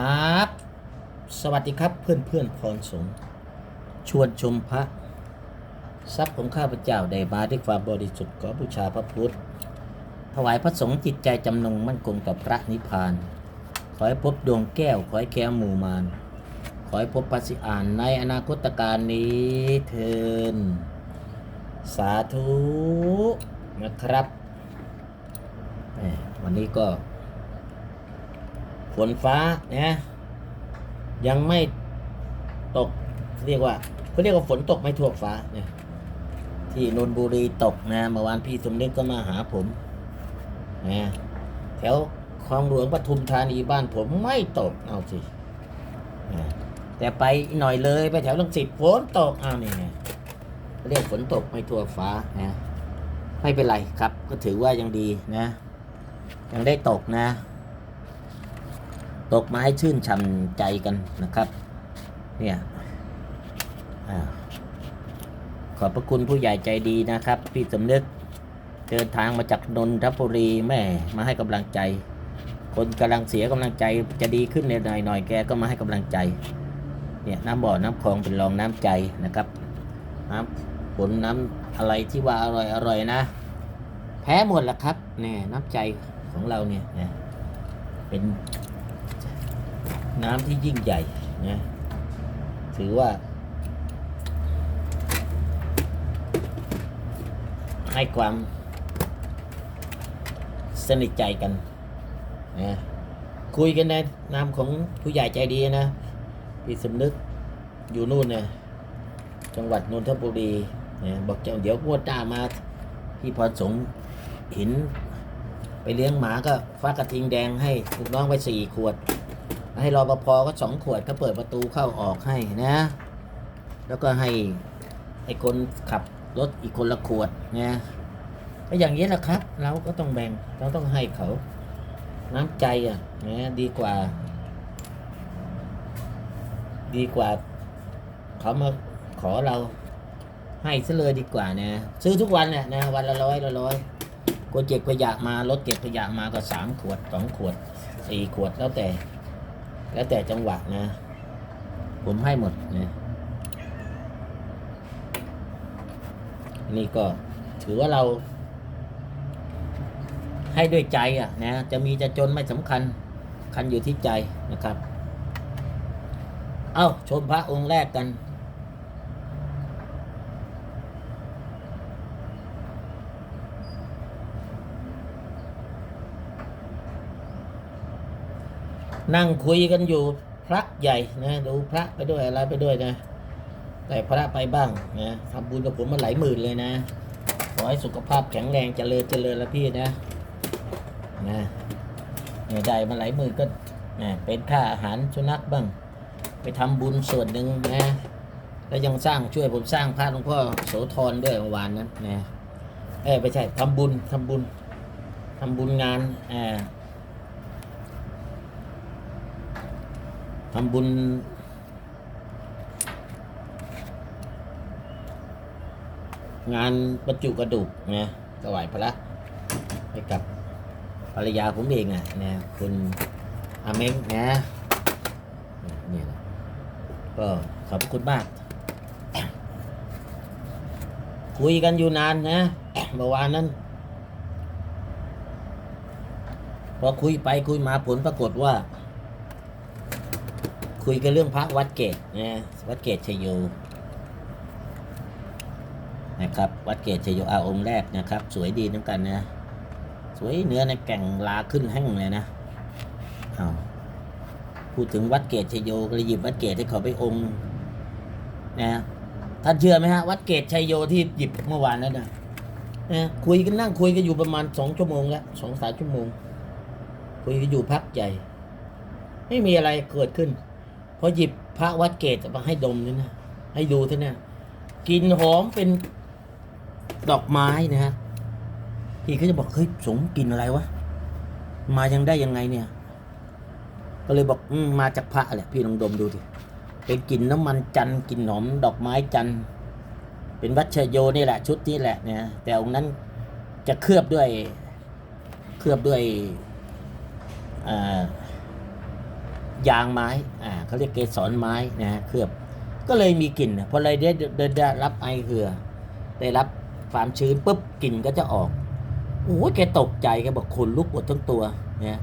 ครับ สวัสดีครับเพื่อนเพื่อนพรสงชวนชมพระ ทรัพย์ของข้าพเจ้าได้มาด้วยความบริสุทธิ์ขอบูชาพระพุทธ ถวายพระสงฆ์จิตใจจำนงมั่นคงต่อพระนิพพาน ขอให้พบดวงแก้ว ขอให้แก้วหมู่มารขอให้พบปัสสิอานในอนาคตการนี้เทินสาธุนะครับ วันนี้ก็ ฝนฟ้านะยังไม่ตกเรียกว่าเขาเรียกว่าฝนตกไม่ทั่วฟ้าเนี่ยที่นนบุรีตกนะเมื่อวานพี่สมนึกก็มาหาผมนะแถวคลองหลวงปทุมธานีบ้านผมไม่ตกเอาสินะแต่ไปหน่อยเลยไปแถวลังสิตฝนตกเอานี่ไงเรียกฝนตกไม่ทั่วฟ้านะไม่เป็นไรครับ ก็ถือว่ายังดีนะ ยังได้ตกนะ ตกมาให้ชื่นช่ำใจกันนะครับ เนี่ยอขอบพระคุณผู้ใหญ่ใจดีนะครับ พี่สำนึกเดินทางมาจากนนทบุรีแม่มาให้กำลังใจ คนกำลังเสียกำลังใจจะดีขึ้นหน่อยหน่อยๆแกก็มาให้กำลังใจ เนี่ยน้ำบ่อน้ำคลองเป็นรองน้ำใจนะครับน้ำผลน้ำอะไรที่ว่าอร่อยอร่อยนะ แพ้หมดแล้วครับเนี่ยน้ำใจของเราเนี่ยนะเป็น น้ำที่ยิ่งใหญ่นะถือว่า ให้ความสนิทใจกันนะคุยกันในนามของผู้ใหญ่ใจดีนะพี่สำนึกอยู่นู่นนี่ยจังหวัดนนทบุรีนะบอกเจ้าเดี๋ยวงวดหน้ามาพี่พรสงห็นไปเลี้ยงหมาก็ฟ้ากระทิงแดงให้ลูกน้องไปสี่ขวด ให้รอปภก็สองขวดเขาเปิดประตูเข้าออกให้นะ แล้วก็ให้ไอ้คนขับรถอีกคนละขวดนะก็อย่างนี้แหละครับ เราก็ต้องแบ่งเราต้องให้เขา น้ำใจอะนะดีกว่า ดีกว่า เขามาขอเราให้ซะเลยดีกว่านะ ซื้อทุกวันเนี่ยนะวันละร้อยละร้อยคนเก็บขยะมารถเก็บขยะมาก็สามขวดสองขวดสี่ขวดแล้วแต่ แล้วแต่จังหวะนะ ผมให้หมดนะนี่ก็ถือว่าเรา ให้ด้วยใจอะนะ จะมีจะจนไม่สำคัญ คันอยู่ที่ใจนะครับ เอ้า ชมพระองค์แรกกัน นั่งคุยกันอยู่พระใหญ่นะดูพระไปด้วยอะไรไปด้วยนะ แต่พระไปบ้างนะทำบุญกับผมมาหลายหมื่นเลยนะ ขอให้สุขภาพแข็งแรงเจริญเจริญล้วพี่นะนะเนี่ยได้มาหลายหมื่นก็นะเป็นค่าอาหารสุนัขบ้าง ไปทำบุญส่วนหนึ่งนะ แล้วยังสร้างช่วยผมสร้างพระหลวงพ่อโสธรด้วยเมื่อวานนั้นนะเอ้ยไม่ใช่ทำบุญทำบุญทำบุญงานอ่า ทำบุญ งานบรรจุกระดูกนะถวายพระให้กับภรรยาผมเองอะนะคุณอาเม้งนะนี่นะก็ขอบคุณมาก คุยกันอยู่นานนะเมื่อวานนั้น พอคุยไปคุยมาผลปรากฏว่า คุยกันเรื่องพระวัดเกตนะวัดเกตชโยนะครับ วัดเกตชโยอาองค์แรกนะครับ สวยดีเหมือนกันนะ สวยเนื้อในแก่งลาขึ้นแห้งเลยนะเอาพูดถึงวัดเกตชโยก็เลยหยิบวัดเกตให้เขาไปองค์นะท่านเชื่อไหมฮะวัดเกตชัยโยที่หยิบเมื่อวานนั้นนะนะคุยกันนั่งคุยกันอยู่ประมาณสองชั่วโมงแล้วสองสามชั่วโมง คุยกันอยู่พักใหญ่ ไม่มีอะไรเกิดขึ้น อหยิบพระวัดเกตมาให้ดมนี่นะให้ดูที่เนี่ยกลินหอมเป็นดอกไม้นะฮะพี่เขาจะบอกเฮ้ยสงกลินอะไรวะมายังได้ยังไงเนี่ย ก็เลยบอกอมมาจากพระแหละพี่ลองดมดูดิเป็นกลิ่นน้ำมันจันกลิ่นหอมดอกไม้จันเป็นวัชโยนี่แหละชุดนี้แหละเนี่ยแต่องค์นั้นจะเคลือบด้วยเคลือบด้วยอ่า ยางไม้อ่าเขาเรียกเกสรไม้นะเคลือบก็เลยมีกลิ่นพอเลยได้ได้ได้รับไอเหือได้รับความชื้นปุ๊บกลิ่นก็จะออกโอ้ยแกตกใจแกบอกขนลุกหมดทั้งตัวเนี่ย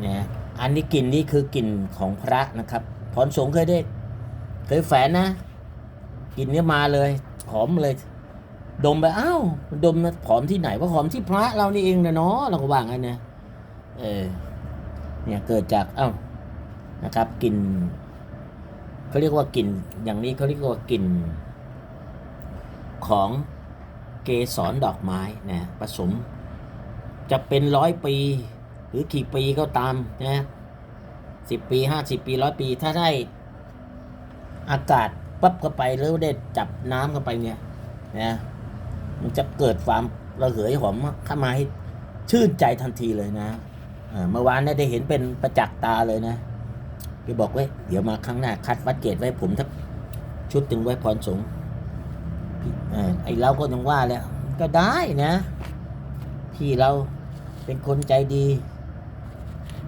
เนี่ยอันนี้กลิ่นนี้คือกลิ่นของพระนะครับพรสงเคยได้เคยแฝนนะกลิ่นนี้มาเลยหอมเลย ดมไปอ้าวดมนะหอมที่ไหนว่าหอมที่พระเรานี่เองนะเนาะเราก็ว่างั้นนะเออ เนี่ยเกิดจากเอ้านะครับกลิ่นเขาเรียกว่ากลิ่นอย่างนี้เขาเรียกว่ากลิ่นของเกสรดอกไม้นะผสม จะเป็นร้อยปี หรือกี่ปีก็ตามนะสิบปีห้าสิบปีร้อยปี ถ้าได้อากาศปั๊บเข้าไปแล้วได้จับน้ำเข้าไปเนี่ยนะมันจะเกิดความระเหยหอมเข้ามาให้ชื่นใจทันทีเลยนะ เมื่อวานเนี่ยได้เห็นเป็นประจักษ์ตาเลยนะพี่บอกไว้เดี๋ยวมาครั้งหน้าคัดวัดเกตไว้ผมทักชุดหนึ่งไว้พรสงฆ์พี่อ่าไอเราก็ยังว่าแล้วก็ได้นะพี่เราเป็นคนใจดี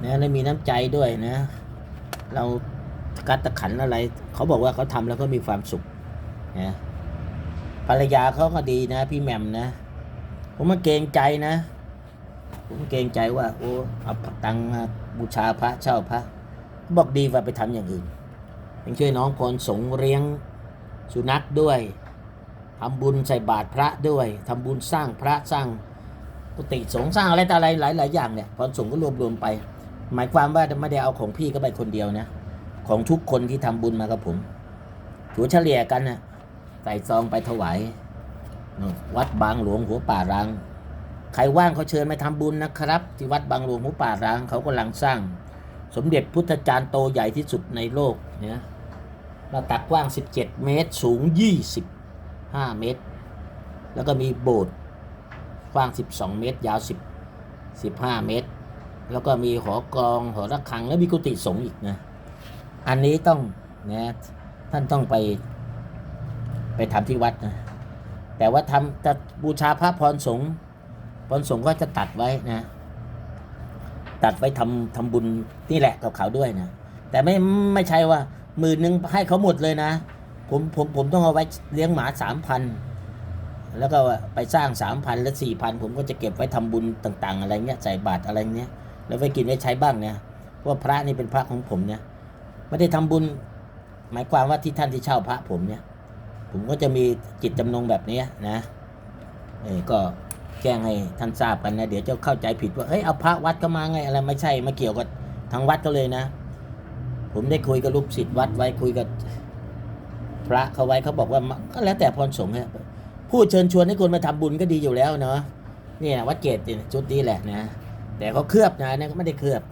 นะและมีน้ำใจด้วยนะ เรากัดตะขันอะไร เขาบอกว่าเขาทำแล้วก็มีความสุขนะภรรยาเขาก็ดีนะ พี่แหม่มนะ ผมมาเกรงใจนะ ผมเกรงใจว่า โอ้เอาตังมาบูชาพระเช่าพระ บอกดีว่าไปทำอย่างอื่นยังช่วยน้องพรสงเลี้ยงสุนัขด้วยทำบุญใส่บาตรพระด้วยทำบุญสร้างพระสร้างกุฏิสงสร้างอะไรต่ออะไรหลายหลายอย่างเนี่ยพรสงก็รวบรวมไป หมายความว่าไม่ได้เอาของพี่ก็ไปคนเดียวนะ ของทุกคนที่ทำบุญมากับผมถือเฉลี่ยกันนะใส่ซองไปถวายวัดบางหลวงหัวป่ารัง ใครว่างเขาเชิญมาทำบุญนะครับ ที่วัดบางหลวงหมูป่าร้างเขากำลังสร้าง สมเด็จพุทธจารย์โตใหญ่ที่สุดในโลกเนี่ยหน้าตักกว้าง 17 เมตร สูง 25 เมตร แล้วก็มีโบสถ์กว้าง 12 เมตร ยาว 10 15 เมตร แล้วก็มีหอกรองหอระฆัง แล้วมีกุฏิสงฆ์อีกนะ อันนี้ต้องนะท่านต้องไปไปทำที่วัดนะ แต่ว่าทำจะบูชาพระพรสงฆ์ พรสงฆ์ก็จะตัดไว้นะ ตัดไว้ทำทำบุญนี่แหละกับเขาด้วยนะ แต่ไม่ไม่ใช่ว่าหมื่นหนึ่งให้เขาหมดเลยนะ ผมผมผมต้องเอาไว้เลี้ยงหมาสามพันแล้วก็ไปสร้างสามพันและสี่พันผมก็จะเก็บไว้ทำบุญต่าง ๆ อะไรเงี้ยใส่บาตรอะไรเงี้ยแล้วไว้กินไว้ใช้บ้างเนี่ยเพราะว่าพระนี่เป็นพระของผมเนี่ยไม่ได้ทำบุญ หมายความว่าที่ท่านที่เช่าพระผมเนี่ย ผมก็จะมีจิตจำนงแบบเนี้ยนะเออก็ แจ้งให้ท่านทราบกันนะ เดี๋ยวจะเข้าใจผิดว่าเฮ้ยเอาพระวัดก็มาไงอะไรไม่ใช่ไม่เกี่ยวกับทางวัดก็เลยนะ ผมได้คุยกับลูกศิษย์วัดไว้คุยกับพระเขาไว้เขาบอกว่าก็แล้วแต่พรสงฆ์ฮะพูดเชิญชวนให้คนมาทำบุญก็ดีอยู่แล้วเนาะเนี่ยวัดเกตเนี่ยชุดนี้แหละนะ แต่เขาเคลือบนะเนี่ยไม่ได้เคลือบ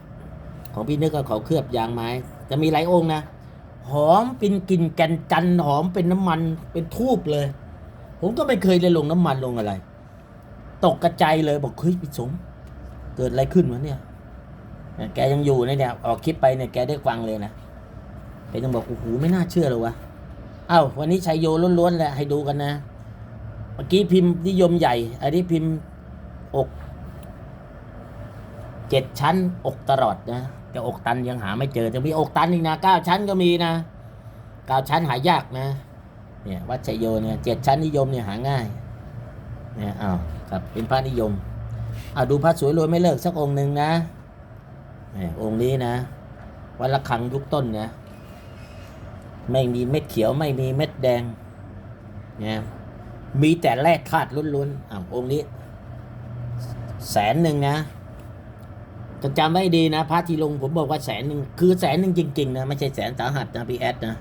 ของพี่นึกก็เขาเคลือบยางไม้ จะมีหลายองค์นะหอมเป็นกลิ่นแกนจันหอมเป็นน้ำมันเป็นทูบเลย ผมก็ไม่เคยเลยลงน้ำมันลงอะไร ตกกระจายเลยบอกเฮ้ยพี่สม เกิดอะไรขึ้นวะเนี่ย แกยังอยู่นเนี่ยออกคลิปไปเนี่ยแกได้ฟังเลยนะแกยังบอกโอ้โหไม่น่าเชื่อเลยวะเอ้าวันนี้ชัยโยล้วนๆแหละให้ดูกันนะเมื่อกี้พิมพ์นิยมใหญ่ อันนี้พิมพ์อกเจ็ดชั้นอกตลอดนะแต่อกตันยังหาไม่เจอจะมีอกตันอีกนะเก้าชั้นก็มีนะเก้าชั้นหายากนะ เนี่ยวัดชัยโยเนี่ยเจ็ดชั้นนิยมเนี่ยหาง่าย นี่ยอ้าวครับเป็นพระนิยมเอาดูพระสวยรวยไม่เลิกสักองค์หนึ่งนะนี่องค์นี้นะ วัดละคังยุคต้นนะไม่มีเม็ดเขียวไม่มีเม็ดแดงเนี่ยมีแต่แร่ธาตุล้วนๆอ้าวองค์นี้ แสนหนึ่งนะจะจำไว้ดีนะพระที่ลงผมบอกว่าแสนหนึ่งคือแสนหนึ่งจริงๆนะไม่ใช่แสนสาหัสนะพี่แอดนะ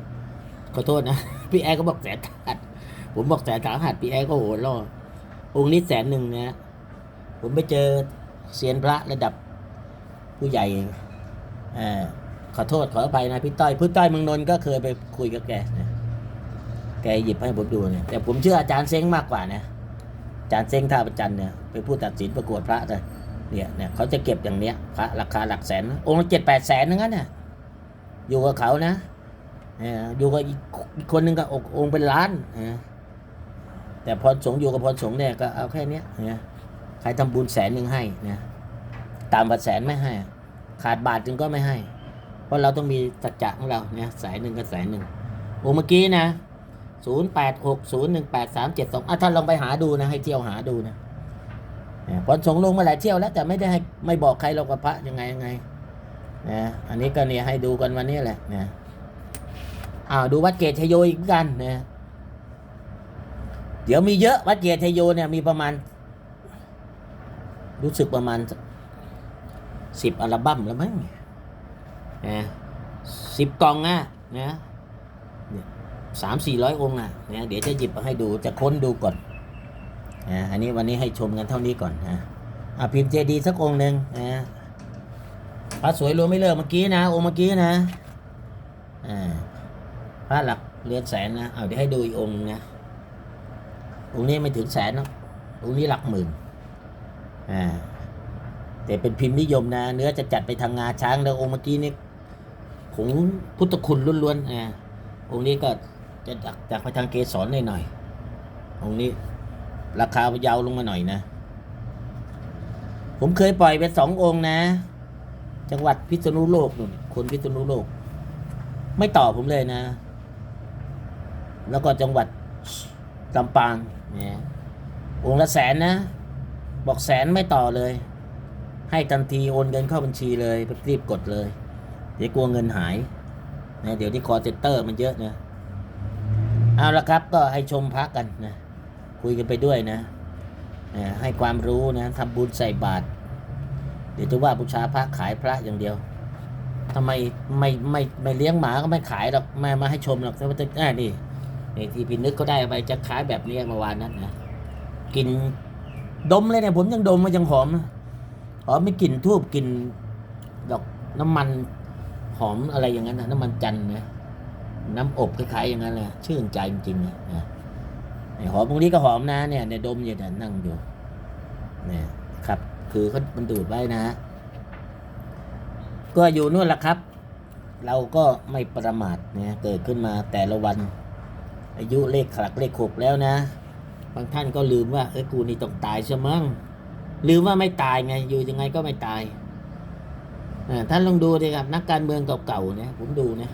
ขอโทษนะพี่แอดก็บอกแสนสาหัสผมบอกแสนสาหัสพี่แอดก็โหล่อ องค์นี้แสนหนึ่งนะผมไปเจอเซียนพระระดับผู้ใหญ่เออขอโทษขออภัยนะพี่ต้อยพี่ต้อยเมืองนนท์ก็เคยไปคุยกับแกนะแกหยิบให้ผมดูเนี่ยแต่ผมเชื่ออาจารย์เซ้งมากกว่านะอาจารย์เซ้งท่าประจันเนี่ยเป็นผู้ตัดสินประกวดพระเลยเนี่ยเนี่ยเขาจะเก็บอย่างเนี้ยพระราคาหลักแสน องค์ละเจ็ดแปดแสนนึงนั้นน่ะอยู่กับเขานะเอออยู่กับอีกคนนึงก็อกองค์เป็นล้านอ แต่พรสงอยู่กับพรสงเนี่ยก็เอาแค่เนี้ยนะใครทำบุญแสนหนึ่งให้นะตามบัตรแสนไม่ให้ ขาดบาทจึงก็ไม่ให้ เพราะเราต้องมีสัจจะของเราเนี่ยสายหนึ่งกับสายหนึ่งโอ้เมื่อกี้นะศูนย์แปดหกศูนย์หนึ่งแปดสามเจ็ดสองอะท่านลองไปหาดูนะให้เที่ยวหาดูนะพอสงลงมาหลายเที่ยวแล้วแต่ไม่ได้ให้ไม่บอกใครเรากับพระยังไงยังไงนะอันนี้ก็เนี่ยให้ดูกันวันนี้แหละนะอ้าวดูวัดเกตชโยอีกเหมือนกันนะ เดี๋ยวมีเยอะวัดเกตชยโยเนี่ยมีประมาณ รู้สึกประมาณสิบอัลบั้มแล้วมั้งนะสิบกล่องอะนะสามสี่ร้อยองค์อะนะเดี๋ยวจะหยิบมาให้ดูจะค้นดูก่อนนะอันนี้วันนี้ให้ชมกันเท่านี้ก่อนนะอะพิมพ์เจดีสักองค์หนึ่งนะพระสวยรวมไม่เลิกเมื่อกี้นะ องค์เมื่อกี้นะอ่าพระหลักเรือนแสนนะเอาเดี๋ยวให้ดูอีกองค์นะ องค์นี้ไม่ถึงแสนหรองค์นี้หลักหมื่นอ่าแต่เป็นพิมพ์นิยมนะ เนื้อจะจัดไปทางงาช้างแล้วองค์เมื่อกี้นี่ผงพุทธคุณล้วนๆอ่าองค์นี้ก็จะจัดจากไปทางเกสรหน่อยๆองค์นี้ราคายาวลงมาหน่อยนะ ผมเคยปล่อยไปสององค์นะ จังหวัดพิษณุโลกนู่นคนพิษณุโลก ไม่ตอบผมเลยนะ แล้วก็จังหวัดลำปาง เนี่ยองค์ละแสนนะ บอกแสนไม่ต่อเลย ให้ทันทีโอนเงินเข้าบัญชีเลยรีบกดเลย เดี๋ยวกลัวเงินหายนะเดี๋ยวที่คอเซ็นเตอร์มันเยอะนะเอาละครับก็ให้ชมพักกันนะ คุยกันไปด้วยนะให้ความรู้นะทำบุญใส่บาตรเดี๋ยวจะว่าบูชาพระขายพระอย่างเดียวทำไมไม่ไม่ไม่เลี้ยงหมาก็ไม่ขายหรอกไม่มาให้ชมหรอกแต่ว่าจะอ่านี่ที่พี่นึกก็ได้ไปจะขายแบบนี้เมื่อวานนั้นนะกลิ่นดมเลยเนี่ยผมยังดมมันยังหอมหอมไม่กลิ่นทูบกลิ่นดอกน้ำมันหอมอะไรอย่างนั้นนะน้ำมันจันนะน้ำอบคล้ายๆอย่างนั้นเลยชื่นใจจริงๆนะนะไอ้หอมตรงนี้ก็หอมนะเนี่ยเนี่ยดมอยู่เนี่ยนั่งอยู่เนี่ยครับ คือเขามันดูดไว้นะ ก็อยู่นู่นแหละครับ เราก็ไม่ประมาทนะเกิดขึ้นมาแต่ละวัน อายุเลขขลักเลขหกแล้วนะ บางท่านก็ลืมว่าเอ้ยกูนี่ต้องตายใช่มั้งลืมว่าไม่ตายไงอยู่ยังไงก็ไม่ตายท่านลองดูดิครับนักการเมืองเก่าๆเนี่ยผมดูนะ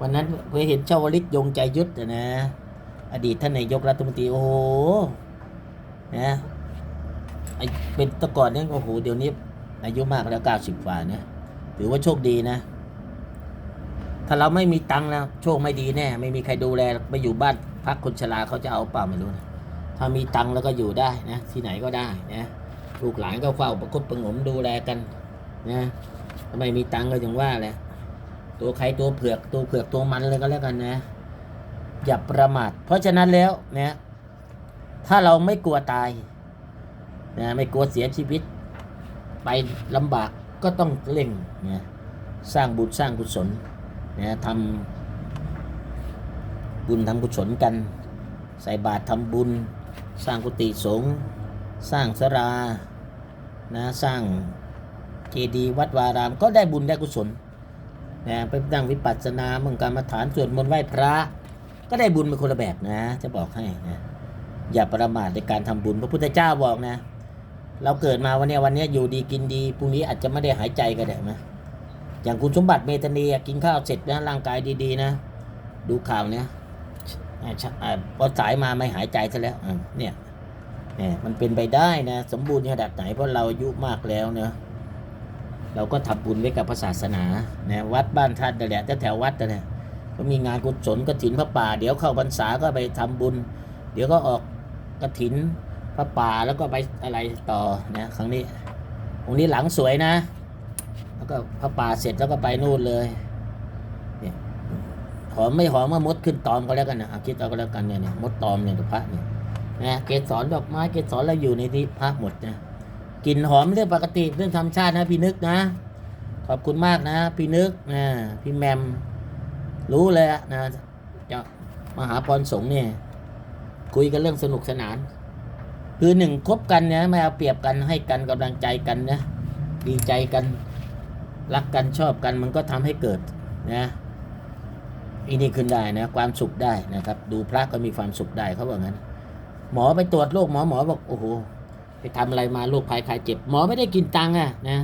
วันนั้นเคยเห็นชาวลิตยงใจยุทธอะนะ อดีตท่านนายกรัฐมนตรีโอ้โหนะไอเป็นตะก่อนเนี่ยโอ้โหเดี๋ยวนี้อายุมากแล้วเก้าสิบกว่าเนี่ยถือว่าโชคดีนะ ถ้าเราไม่มีตังค์แล้วโชคไม่ดีแน่ ไม่มีใครดูแลไปอยู่บ้านพักคนชราเขาจะเอาเปล่าไม่รู้นะถ้ามีตังค์แล้วก็อยู่ได้นะที่ไหนก็ได้นะลูกหลานก็เฝ้าประคบประงมดูแลกันนะถ้าไม่มีตังค์ก็ย่างว่าแหละตัวใครตัวเผือกตัวเผือกตัวมันเลยก็แล้วกันนะ อย่าประมาทเพราะฉะนั้นแล้วนะถ้าเราไม่กลัวตายนะไม่กลัวเสียชีวิต ไปลำบากก็ต้องเร่งนะสร้างบุญสร้างกุศล นะทำบุญทำกุศลกัน ใส่บาตรทำบุญ สร้างกุฏิสงฆ์สร้างสรานะสร้างเจดีย์วัดวารามก็ได้บุญได้กุศลนะไปนั่งวิปัสสนาเมืองการมาฐานสวดมนต์ไหว้พระ ก็ได้บุญเป็นคนละแบบนะ จะบอกให้นะอย่าประมาทในการทำบุญพระพุทธเจ้าบอกนะ เราเกิดมาวันนี้วันนี้อยู่ดีกินดีพรุ่งนี้อาจจะไม่ได้หายใจก็ได้นะ อย่างคุณสมบัติเมธานีกินข้าวเสร็จนะร่างกายดีๆนะ ดูข่าวเนี้ยอ่าชะอ่าพอสายมาไม่หายใจซะแล้วเนี่ยเนี่ยมันเป็นไปได้นะ สมบูรณ์ขนาดไหนเพราะเราอายุมากแล้วเนะเราก็ทำบุญไว้กับศาสนานะวัดบ้านท่านนั่แหละแต่แถววัดนั่นแหละก็มีงานกุศลกฐินพระป่า เดี๋ยวเข้าพรรษาก็ไปทำบุญ เดี๋ยวก็ออกกฐินพระป่าแล้วก็ไปอะไรต่อนะครั้งนี้องค์นี้หลังสวยนะ แล้วก็พระป่าเสร็จแล้วก็ไปนู่นเลยหอมไม่หอมมามดขึ้นตอมก็แล้วกันนะคิดเอาก็แล้วกันเนี่ยเนี่ยมดตอมเนี่ยพระเนี่ยนะเกสรดอกไม้เกสรเราอยู่ในที่พระหมดนะกลิ่นหอมเรื่องปกติเรื่องธรรมชาตินะพี่นึกนะ ขอบคุณมากนะ พี่นึกนะพี่แมมรู้เลยอะนะจะมหาพรสงฆ์เนี่ยคุยกันเรื่องสนุกสนาน คือหนึ่งคบกันเนี่ยไม่เอาเปรียบกันให้กันกำลังใจกันนะดีใจกัน รักกันชอบกันมันก็ทำให้เกิดนะอีนี่ขึ้นได้นะความสุขได้นะครับ ดูพระก็มีความสุขได้เขาบอกงั้น หมอไปตรวจโรคหมอหมอบอกโอ้โหไปทำอะไรมาโรคภัยไข้เจ็บ หมอไม่ได้กินตังค์อะนะ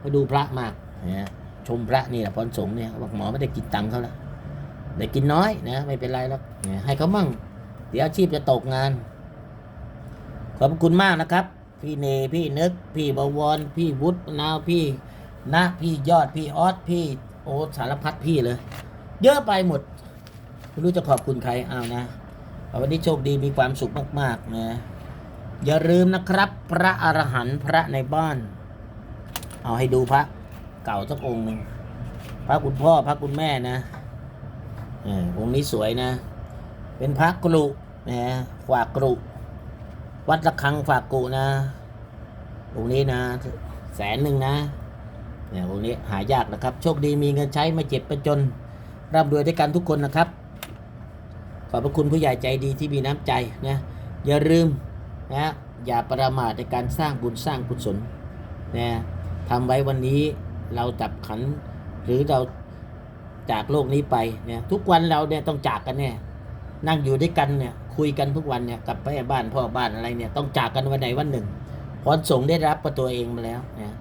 ไปดูพระมากนะชมพระนี่แหละพรสงฆ์เนี่ยบอกหมอไม่ได้กินตังค์เขาล้วได้กินน้อยนะไม่เป็นไรหรอกให้เขามั่งเดี๋ยวอาชีพจะตกงาน ขอบคุณมากนะครับ พี่เนพี่นึก พี่บวรพี่วุฒินาวพี่ นะพี่ยอดพี่ออสพี่โอ้สารพัดพี่เลย เยอะไปหมดไม่รู้จะขอบคุณใครเอานะวันนี้โชคดีมีความสุขมากๆนะอย่าลืมนะครับ พระอรหันต์พระในบ้าน เอาให้ดูพระ เก่าสักองค์หนึ่งพระคุณพ่อพระคุณแม่นะออองค์นี้สวยนะ เป็นพระกรุนะฝากกรุวัดระฆังฝากกุนะองค์นี้นะ แสนหนึ่งนะ เนี่ยองค์นี้หายากนะครับ โชคดีมีเงินใช้ไม่เจ็บไม่จนร่ำรวยด้วยกันทุกคนนะครับ ขอบพระคุณผู้ใหญ่ใจดีที่มีน้ำใจนะอย่าลืมนะอย่าประมาทในการสร้างบุญสร้างกุศลนะทำไว้วันนี้เราจับขันหรือเราจากโลกนี้ไปเนี่ยทุกวันเราเนี่ยต้องจากกันเนี่ยนั่งอยู่ด้วยกันเนี่ยคุยกันทุกวันเนี่ยกับแม่บ้านพ่อบ้านอะไรเนี่ยต้องจากกันวันไหนวันหนึ่งพรสงได้รับประตัวเองมาแล้วนะ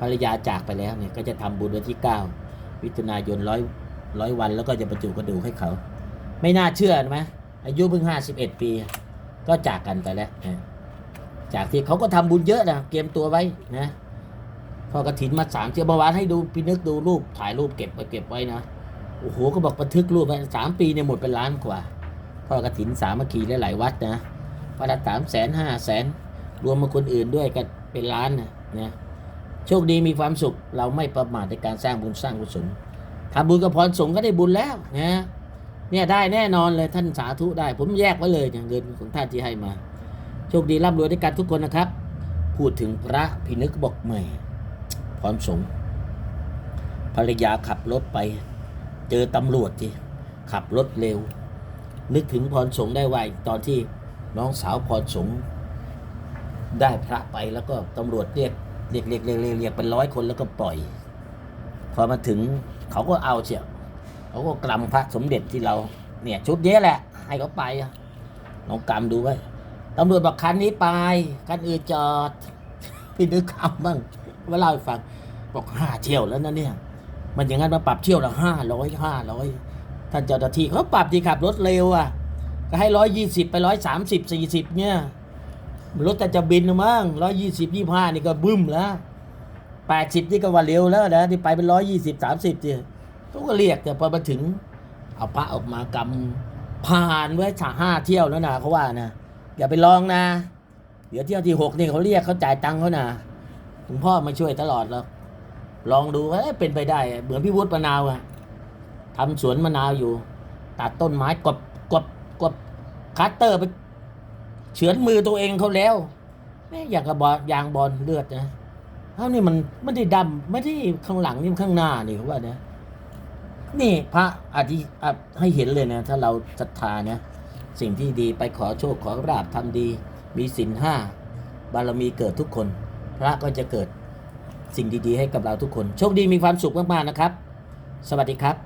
ภรรยาจากไปแล้วเนี่ยก็จะทำบุญวันที่เก้ามิถุนายนร้อยร้อยวัน แล้วก็จะบรรจุกระดูกให้เขา ไม่น่าเชื่อไหมอายุเพิ่งห้าสิบเอ็ดปี ก็จากกันไปแล้วนะจากที่เขาก็ทำบุญเยอะนะเตรียมตัวไว้นะพอกระถินมาสามเที่ยวเมื่อวานให้ดูพี่นึกดูรูปถ่ายรูปเก็บไปเก็บไว้นะโอ้โหก็บอกบันทึกรูปไว้สามปีเนี่ยหมดเป็นล้านกว่าพ่อกระถินสามัคคีหลายวัดนะวันละสามแสนห้าแสนรวมมาคนอื่นด้วยก็เป็นล้านนะนะ โชคดีมีความสุข เราไม่ประมาทในการสร้างบุญสร้างกุศลทำบุญกับพรสงฆ์ก็ได้บุญแล้วนะเนี่ยได้แน่นอนเลยท่านสาธุได้ ผมแยกไว้เลยเนี่ยเงินของท่านที่ให้มา โชคดีร่ำรวยด้วยกันทุกคนนะครับ พูดถึงพระพินึกบอกแหม่พรสงฆ์ภรรยาขับรถไป เจอตำรวจจีขับรถเร็ว นึกถึงพรสงฆ์ได้ไวตอนที่น้องสาวพรสงฆ์ได้พระไปแล้วก็ตำรวจเรียก เรียกเรียกเรียกเรียกเรียกเป็นร้อยคนแล้วก็ปล่อย พอมาถึงเขาก็เอาเชียวเขาก็กลำพระสมเด็จที่เรา เนี่ย ชุดนี้แหละ ให้เขาไปลองกำดูไว้ตำรวจบอกคันนี้ไปคันอื่นจอดพี่นึกคำบ้างว่าเล่าให้ฟังบอกห้าเที่ยวแล้วนะเนี่ย มันอย่างนั้นมาปรับเที่ยวละห้าร้อยห้าร้อยท่านเจ้าหน้าที่เขาปรับที่ขับรถเร็วอะ ก็ให้ร้อยยี่สิบไปร้อยสามสิบสี่สิบเนี่ย รถแต่จะบินมั้งร้อยยี่สิบยี่ห้านี่ก็บึ้มแล้วแปดสิบนี่ก็ว่าเร็วแล้วนะที่ไปเป็นร้อยยี่สิบสามสิบเี่เขาก็เรียกแต่พอมาถึง เอาพระออกมากำผ่านไว้ฉาห้าเที่ยวแล้วนะเขาว่านะอย่าไปลองนะ เดี๋ยวเที่ยวที่หกนี่เขาเรียกเขาจ่ายตังค์เขานะหลวงพ่อมาช่วยตลอดแล้วลองดูว่าเอ๊ะเป็นไปได้ เหมือนพี่วุฒิปนาวอะทำสวนมะนาวอยู่ ตัดต้นไม้กดกดกดคัตเตอร์ไป เฉือนมือตัวเองเขาแล้วแม่อยางกับบอลยางบอลเลือดนะเท่านี่มันไม่ได้ดำไม่ได้ข้างหลังนี่มข้างหน้านี่เขาว่าเนี่ยนี่พระอธิให้เห็นเลยนะ ถ้าเราศรัทธานะสิ่งที่ดีไปขอโชคขอราบทำดี มีสินห้าบารมีเกิดทุกคน พระก็จะเกิดสิ่งดีๆ ให้กับเราทุกคน โชคดีมีความสุขมากๆนะครับ สวัสดีครับ